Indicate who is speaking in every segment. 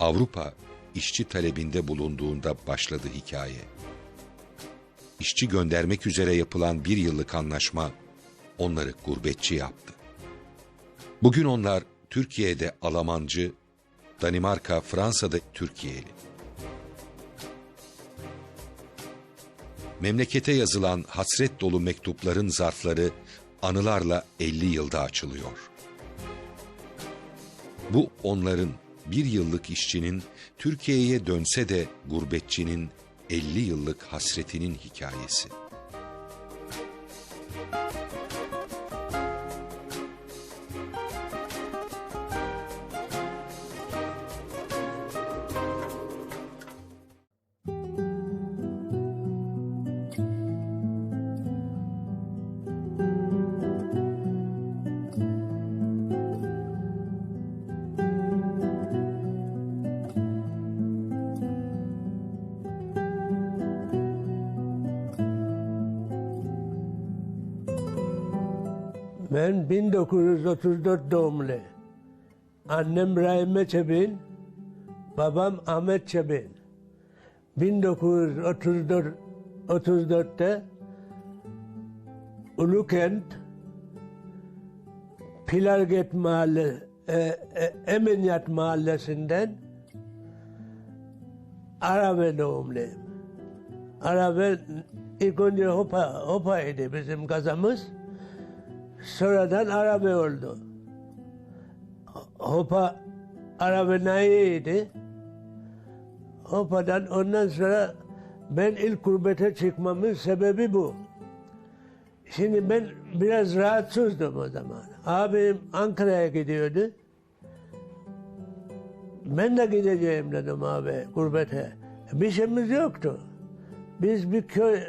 Speaker 1: Avrupa işçi talebinde bulunduğunda başladı hikaye. İşçi göndermek üzere yapılan bir yıllık anlaşma onları gurbetçi yaptı. Bugün onlar Türkiye'de Almancı, Danimarka, Fransa'da Türkiye'li. Memlekete yazılan hasret dolu mektupların zarfları anılarla 50 yılda açılıyor. Bu onların bir yıllık işçinin Türkiye'ye dönse de gurbetçinin 50 yıllık hasretinin hikayesi.
Speaker 2: Ben 1934 doğumlu. Annem Rahime Çebin, babam Ahmet Çebin. 1934 34'te Ulukent Pilarget Mahalle e, e, Eminyat Mahallesi'nden Arabe doğumluyum. Arabe ilk önce Hopa, Hopa'ydı bizim kazamız. Sonradan Arabe oldu. Hopa Arabe nayiydi. Hopa'dan ondan sonra ben ilk gurbete çıkmamın sebebi bu. Şimdi ben biraz rahatsızdım o zaman. Abim Ankara'ya gidiyordu. Ben de gideceğim dedim abi gurbete. Bir şeyimiz yoktu. Biz bir köy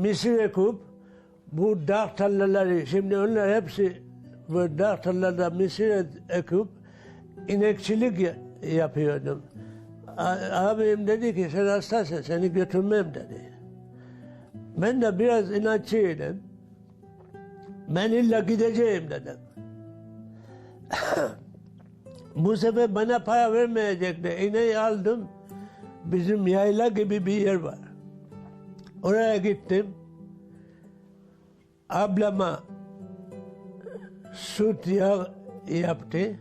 Speaker 2: misir ekip bu dağ tarlaları, şimdi onlar hepsi bu dağ tarlalarda misir ekip inekçilik ya- yapıyordum. Abim dedi ki sen hastasın seni götürmem dedi. Ben de biraz inatçıydım. Ben illa gideceğim dedim. Bu sefer bana para vermeyecekler. İneği aldım. Bizim yayla gibi bir yer var. Oraya gittim. Ablama süt yağ yaptı.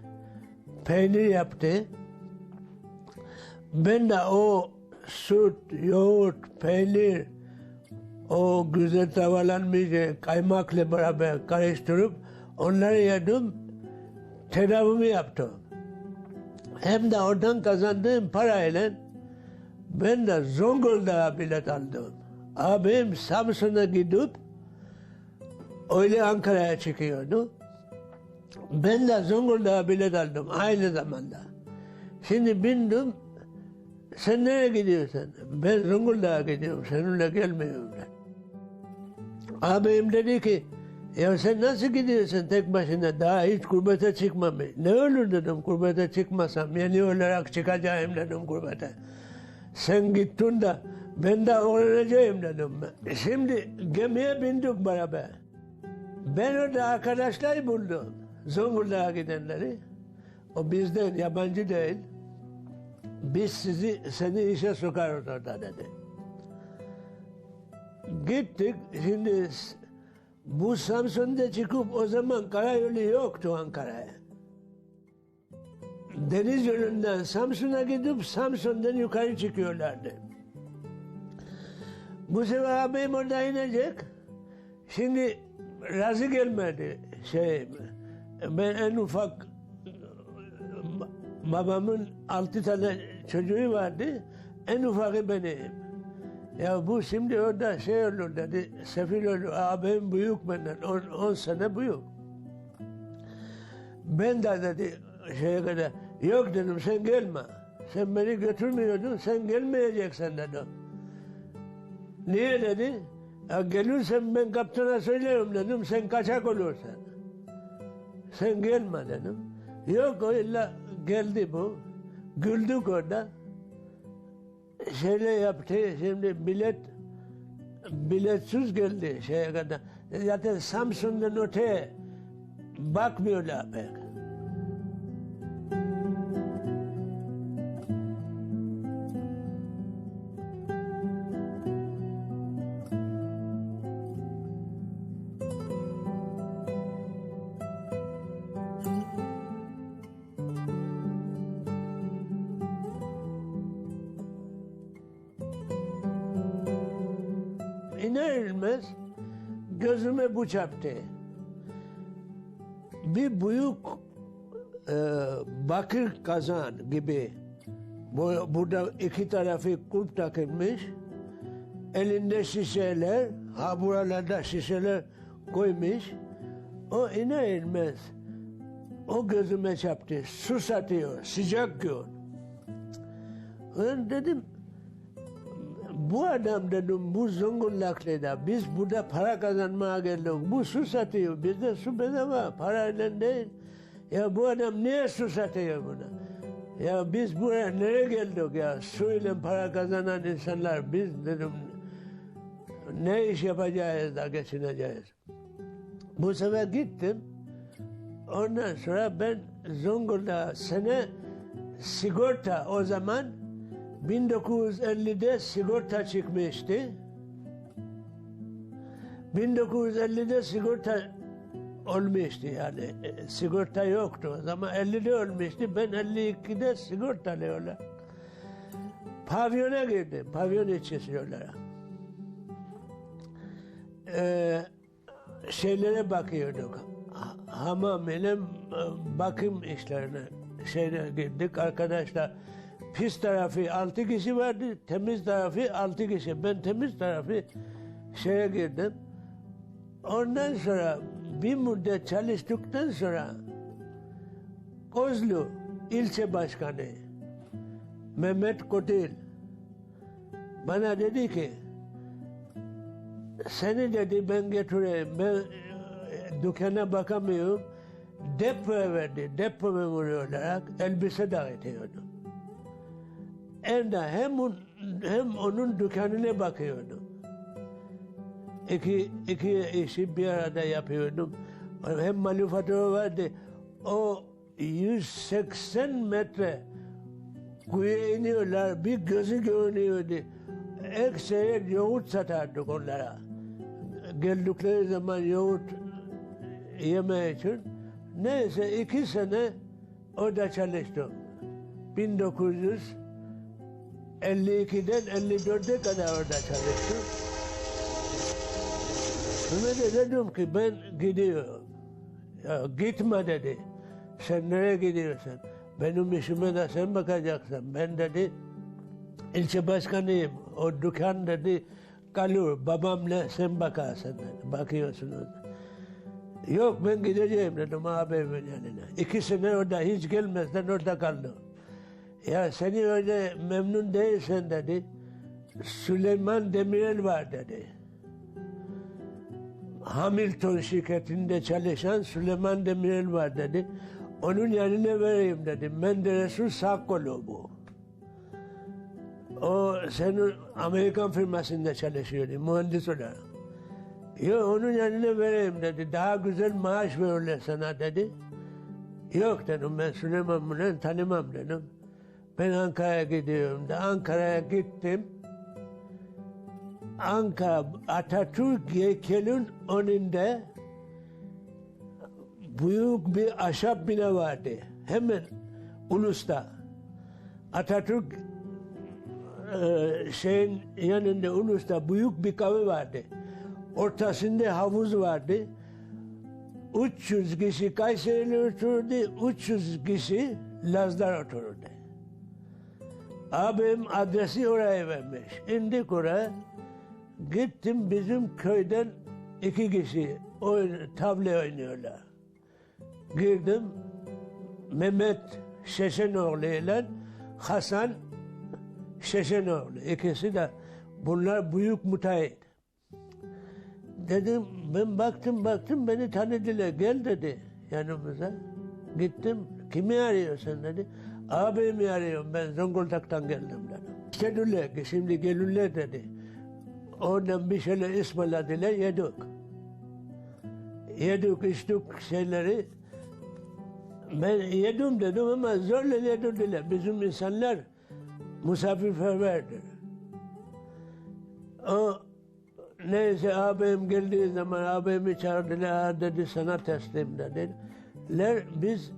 Speaker 2: Peynir yaptı. Ben de o süt, yoğurt, peynir, o güzel tavalanmış kaymakla beraber karıştırıp onları yedim. Tedavimi yaptım. Hem de oradan kazandığım parayla ben de Zonguldak'a bilet aldım. Abim Samsun'a gidip öyle Ankara'ya çıkıyordu. Ben de Zonguldak'a bilet aldım aynı zamanda. Şimdi bindim. Sen nereye gidiyorsun? Ben Zonguldak'a gidiyorum. Seninle gelmiyorum ben. Abim dedi ki ya sen nasıl gidiyorsun tek başına? Daha hiç gurbete çıkmamış. Ne olur dedim gurbete çıkmasam. Yeni olarak çıkacağım dedim gurbete. Sen gittin de ben de öğreneceğim dedim. Şimdi gemiye bindik beraber. Ben orada arkadaşlar buldum. Zonguldak'a gidenleri. O bizden yabancı değil. Biz sizi seni işe sokarız orada dedi. Gittik. Şimdi bu Samsun'da çıkıp o zaman karayolu yoktu Ankara'ya. Deniz yolundan Samsun'a gidip Samsun'dan yukarı çıkıyorlardı. Bu sefer abim orada inecek. Şimdi razı gelmedi şey. Ben en ufak babamın altı tane çocuğu vardı. En ufakı benim. Ya bu şimdi orada şey olur dedi, sefil olur. Abim büyük benden, 10 sene büyük. Ben de dedi şeye kadar, yok dedim sen gelme. Sen beni götürmüyordun, sen gelmeyeceksin dedim. Niye dedi? Ya gelirsen ben kaptana söylerim dedim, sen kaçak olursun. Sen gelme dedim. Yok o illa geldi bu. Güldük orada. Şöyle yaptı, şimdi bilet biletsiz geldi şeye kadar. Zaten Samsun'dan öteye bakmıyorlar pek. İner inmez gözüme bu çarptı. Bir büyük e, bakır kazan gibi bu, burada iki tarafı kulp takılmış. Elinde şişeler, ha buralarda şişeler koymuş. O iner inmez o gözüme çarptı. Su satıyor, sıcak gün. Ben dedim, bu adam dedim bu Zonguldak'ta biz burada para kazanmaya geldik. Bu su satıyor. Bizde su bedava. Parayla değil. Ya bu adam niye su satıyor buna? Ya biz buraya nereye geldik ya? Suyla para kazanan insanlar biz dedim ne iş yapacağız da geçineceğiz. Bu sefer gittim. Ondan sonra ben Zonguldak sene sigorta o zaman 1950'de sigorta çıkmıştı. 1950'de sigorta olmuştu yani. E, sigorta yoktu o zaman. 50'de olmuştu. Ben 52'de sigortalı olarak pavyona girdim. Pavyon işçisi olarak. Ee, şeylere bakıyorduk. Ha- hamam ile e, bakım işlerine şeyine girdik. Arkadaşlar pis tarafı altı kişi vardı temiz tarafı altı kişi. Ben temiz tarafı şeye girdim. Ondan sonra bir müddet çalıştıktan sonra Kozlu ilçe başkanı Mehmet Kotil bana dedi ki seni dedi ben getireyim ben e, dükkana bakamıyorum. Depoya verdi depo memuru olarak elbise dağıtıyordum. Hem de hem, hem onun dükkanına bakıyordum iki, iki işi bir arada yapıyordum. Hem manifatura vardı. O 180 metre kuyuya iniyorlar. Bir gözü görünüyordu. Ekseri yoğurt satardık onlara. Geldikleri zaman yoğurt yeme için. Neyse iki sene orada çalıştım. 1952'den 54'e kadar orada çalıştım. Ömer'e dedim ki ben gidiyorum. Ya gitme dedi. Sen nereye gidiyorsun? Benim işime de sen bakacaksın. Ben dedi ilçe başkanıyım. O dükkan dedi kalır. Babamla sen bakarsın dedi. Bakıyorsunuz. Yok ben gideceğim dedim abimin yanına. İki sene orada hiç gelmezden orada kaldım. Ya seni öyle memnun değilsen dedi. Süleyman Demirel var dedi. Hamilton şirketinde çalışan Süleyman Demirel var dedi. Onun yanına vereyim dedi. Menderes'in sağ kolu bu. O senin Amerikan firmasında çalışıyordu mühendis olarak. Yok onun yanına vereyim dedi. Daha güzel maaş verirler sana dedi. Yok dedim ben Süleyman bunu tanımam dedim. Ben Ankara'ya gidiyorum da Ankara'ya gittim. Ankara Atatürk heykelin önünde büyük bir ahşap bina vardı. Hemen Ulus'ta. Atatürk e, şeyin yanında Ulus'ta büyük bir kahve vardı. Ortasında havuz vardı. 300 kişi Kayseri'li otururdu, 300 kişi Lazlar otururdu. Abim adresi oraya vermiş. İndik oraya. Gittim bizim köyden iki kişi oyun, tavla oynuyorlar. Girdim Mehmet Şeşenoğlu ile Hasan Şeşenoğlu. İkisi de bunlar büyük müteahhit. Dedim ben baktım baktım beni tanıdılar gel dedi yanımıza. Gittim kimi arıyorsun dedi. Abimi arıyorum ben Zonguldak'tan geldim dedim. Ki şimdi gelirler dedi. Oradan bir şeyler ısmarladılar yedik. Yedik içtik şeyleri. Ben yedim dedim ama zorla yedirdiler. Bizim insanlar misafirperverdir. O neyse abim geldiği zaman abimi çağırdılar dedi sana teslim dediler. Biz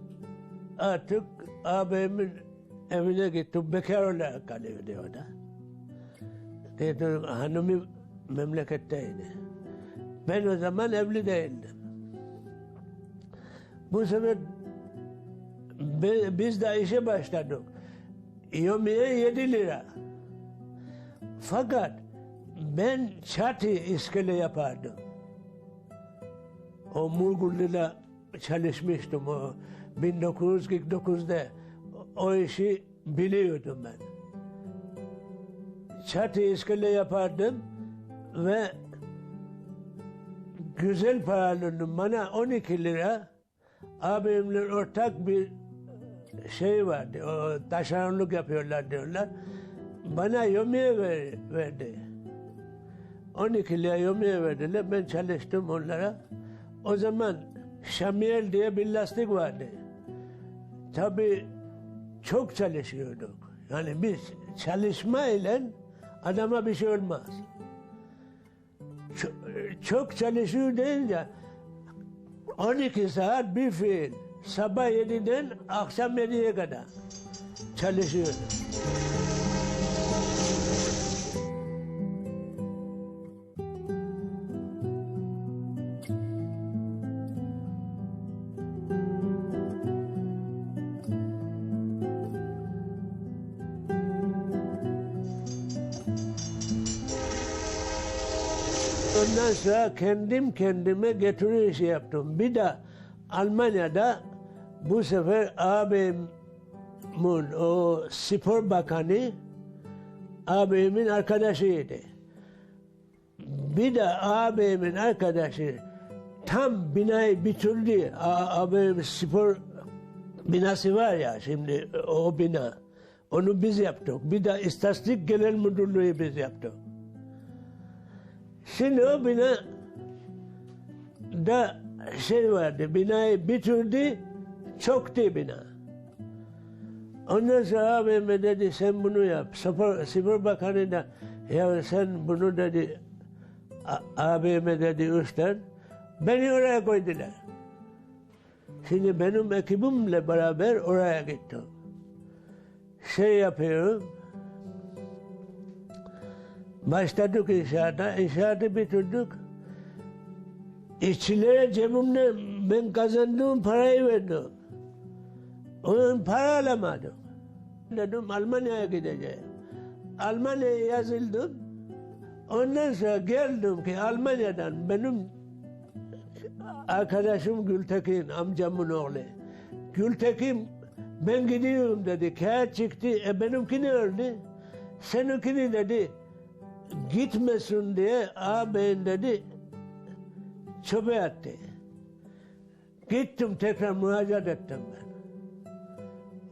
Speaker 2: artık abimin evine gittik. Bekar olarak kalıyordu orada. Dedi hanımı memleketteydi. Ben o zaman evli değildim. Bu sefer bi- biz de işe başladık. Yomiye 7 lira. Fakat ben çatı iskele yapardım. O Murgullu'da çalışmıştım o 1949'da. O işi biliyordum ben. Çatı iskele yapardım ve güzel paralardım. Bana 12 lira abimle ortak bir şey vardı. O taşeronluk yapıyorlar diyorlar. Bana yomiye ver, verdi. 12 lira yomiye verdiler. Ben çalıştım onlara. O zaman Şamiyel diye bir lastik vardı. Tabii çok çalışıyorduk. Yani biz çalışma ile adama bir şey olmaz. Çok, çok çalışıyor deyince 12 saat bir fiil. Sabah 7'den akşam 7'ye kadar çalışıyordum. Ondan sonra kendim kendime getiri işi yaptım. Bir de Almanya'da bu sefer abimin o spor bakanı abimin arkadaşıydı. Bir de abimin arkadaşı tam binayı bitirdi. A- Abimin spor binası var ya şimdi o bina. Onu biz yaptık. Bir de istatistik genel müdürlüğü biz yaptık. Şimdi o bina da şey vardı, binayı bitirdi, çöktü bina. Ondan sonra abime dedi sen bunu yap. Spor, spor bakanı da ya sen bunu dedi abime dedi üstten. Beni oraya koydular. Şimdi benim ekibimle beraber oraya gittim. Şey yapıyorum, Başladık inşaata, inşaatı bitirdik. İşçilere cebimden ben kazandığım parayı verdim. Onun para alamadım. Dedim Almanya'ya gideceğim. Almanya'ya yazıldım. Ondan sonra geldim ki Almanya'dan benim arkadaşım Gültekin, amcamın oğlu. Gültekin ben gidiyorum dedi. Kağıt çıktı. E benimki ne öldü? Seninkini dedi gitmesin diye ağabeyin dedi çöpe attı. Gittim tekrar müracaat ettim ben.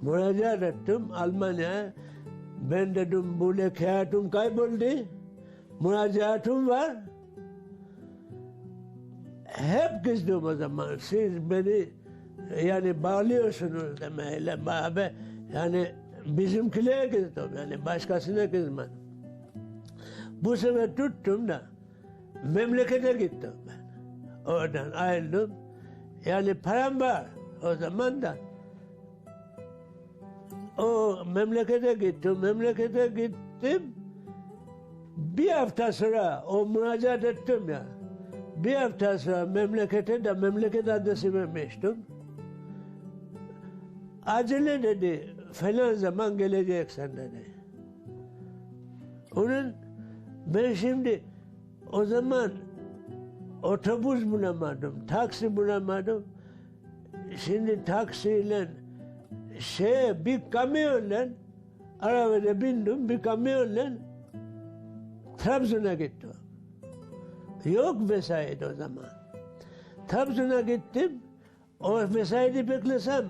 Speaker 2: Müracaat ettim Almanya'ya. Ben dedim böyle kağıtım kayboldu. Müracaatım var. Hep kızdım o zaman. Siz beni yani bağlıyorsunuz demeyle. Abi yani bizimkilere kızdım. Yani başkasına kızmadım. Bu sefer tuttum da memlekete gittim ben. Oradan ayrıldım. Yani param var o zaman da. O memlekete gittim, memlekete gittim. Bir hafta sonra o müracaat ettim ya. Bir hafta sonra memlekete de memleket adresi vermiştim. Acele dedi, falan zaman geleceksin dedi. Onun ben şimdi o zaman otobüs bulamadım, taksi bulamadım. Şimdi taksiyle şey bir kamyonla arabada bindim bir kamyonla Trabzon'a gittim. Yok vesayet o zaman. Trabzon'a gittim. O vesayeti beklesem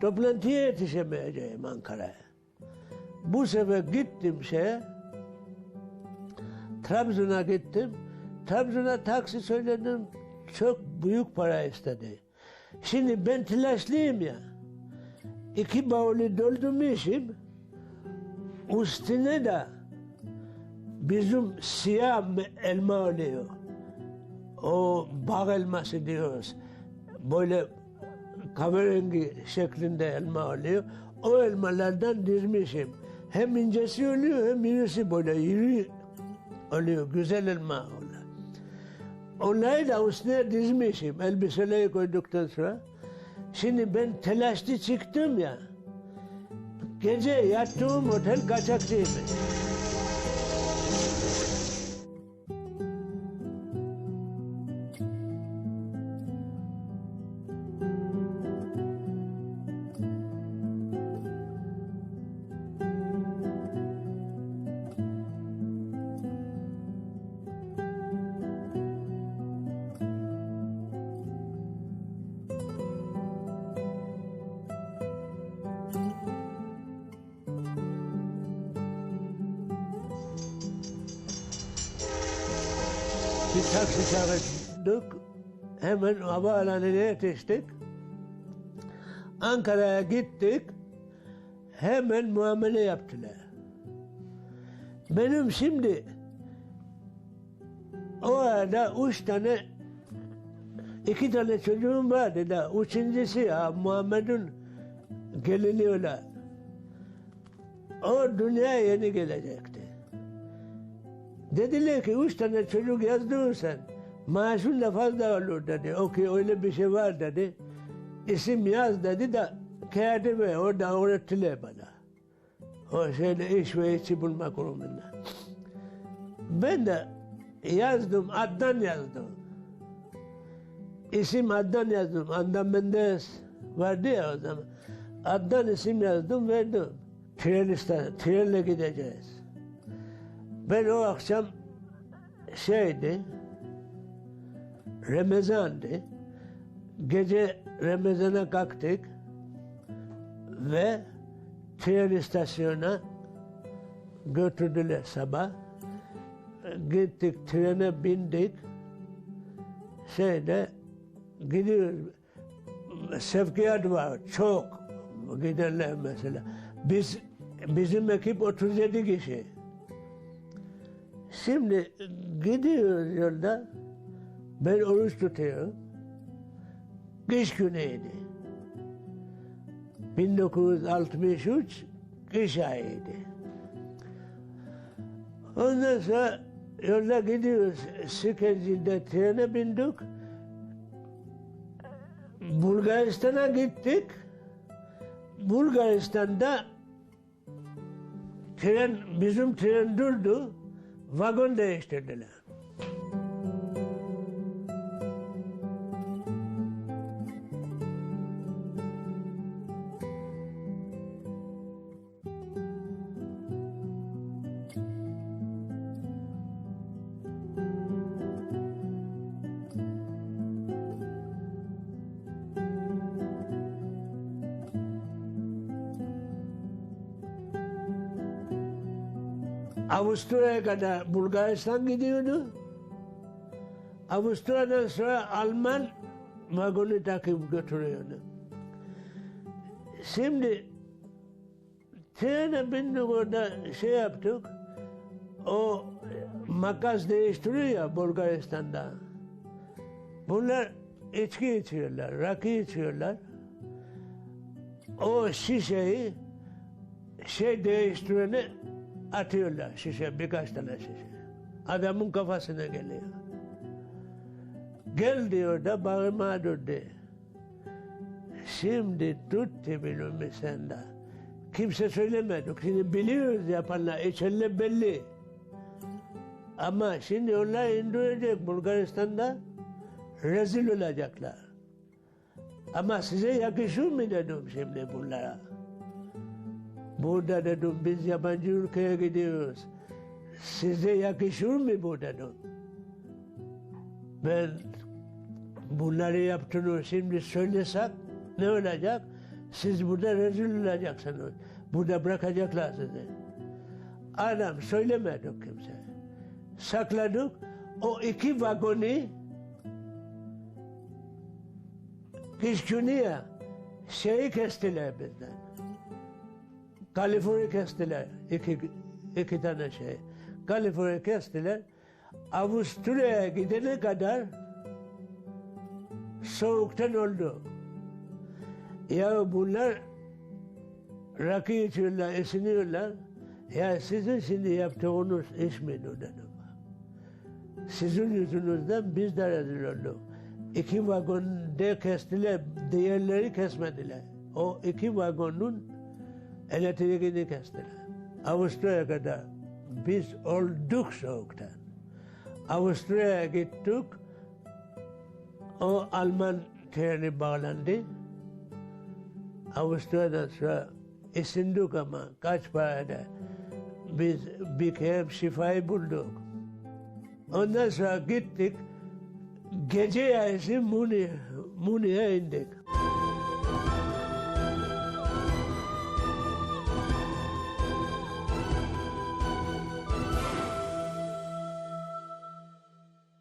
Speaker 2: toplantıya yetişemeyeceğim Ankara'ya. Bu sefer gittim şeye Trabzon'a gittim. Trabzon'a taksi söyledim. Çok büyük para istedi. Şimdi ben telaşlıyım ya. İki bavulu doldurmuşum. Üstüne de bizim siyah elma oluyor. O bağ elması diyoruz. Böyle kahverengi şeklinde elma oluyor. O elmalardan dizmişim. Hem incesi oluyor hem irisi böyle iri Güzel elma oluyor. Onları da üstüne dizmişim elbiseleri koyduktan sonra. Şimdi ben telaşlı çıktım ya. Gece yattığım otel kaçakçıymış. Taksi çağırdık. Hemen havaalanına yetiştik. Ankara'ya gittik. Hemen muamele yaptılar. Benim şimdi o arada üç tane iki tane çocuğum vardı da üçüncüsü ya Muhammed'in gelini öyle. O dünyaya yeni gelecekti. Dediler ki üç tane çocuk yazdın sen. Maaşın da fazla olur dedi. O ki öyle bir şey var dedi. İsim yaz dedi de kağıdı ver orada öğrettiler bana. O şeyde iş ve işçi bulma kurumunda. Ben de yazdım, Adnan yazdım. İsim Adnan yazdım. Adnan Menderes vardı ya o zaman. Adnan isim yazdım, verdim. Tren istasyon, trenle gideceğiz. Ben o akşam şeydi, Ramazan'dı. Gece Ramazan'a kalktık ve tren istasyonuna götürdüler sabah. Gittik trene bindik. Şeyde gidiyoruz. Sevkiyat var çok giderler mesela. Biz bizim ekip 37 kişi. Şimdi gidiyoruz yolda. Ben oruç tutuyorum. Kış günüydü. 1963 kış ayıydı. Ondan sonra yolda gidiyoruz. Sıkıcı'da trene bindik. Bulgaristan'a gittik. Bulgaristan'da tren, bizim tren durdu. Vă gândește de la. Avusturya'ya kadar Bulgaristan gidiyordu. Avusturya'dan sonra Alman vagonu takip götürüyordu. Şimdi trene bindik orada şey yaptık. O makas değiştiriyor ya Bulgaristan'da. Bunlar içki içiyorlar, rakı içiyorlar. O şişeyi şey değiştirene atıyorlar şişe, birkaç tane şişe. Adamın kafasına geliyor. Gel diyor da bağırma durdu. Şimdi tut tibini sende. Kimse söylemedi. Şimdi biliyoruz yapanlar, içeride belli. Ama şimdi onlar indirecek Bulgaristan'da rezil olacaklar. Ama size yakışır mı dedim şimdi bunlara. Burada dedim biz yabancı ülkeye gidiyoruz. Size yakışır mı bu dedim. Ben bunları yaptığını şimdi söylesek ne olacak? Siz burada rezil olacaksınız. Burada bırakacaklar sizi. Adam söylemedik kimse. Sakladık. O iki günü ya şeyi kestiler bizden. Kaliforniya kestiler. İki, iki tane şey. Kaliforniya kestiler. Avusturya'ya gidene kadar soğuktan öldü. Ya bunlar rakı içiyorlar, esiniyorlar. Ya sizin şimdi yaptığınız iş mi dedim. Sizin yüzünüzden biz de rezil olduk. İki vagon de kestiler, diğerleri kesmediler. O iki vagonun elektriğini kestiler. Avusturya'ya kadar biz olduk soğuktan. Avusturya'ya gittik. O Alman treni bağlandı. Avusturya'dan sonra isindik ama kaç parada. Biz bir kere şifayı bulduk. Ondan sonra gittik. Gece yarısı Muni'ye Muni'ye indik.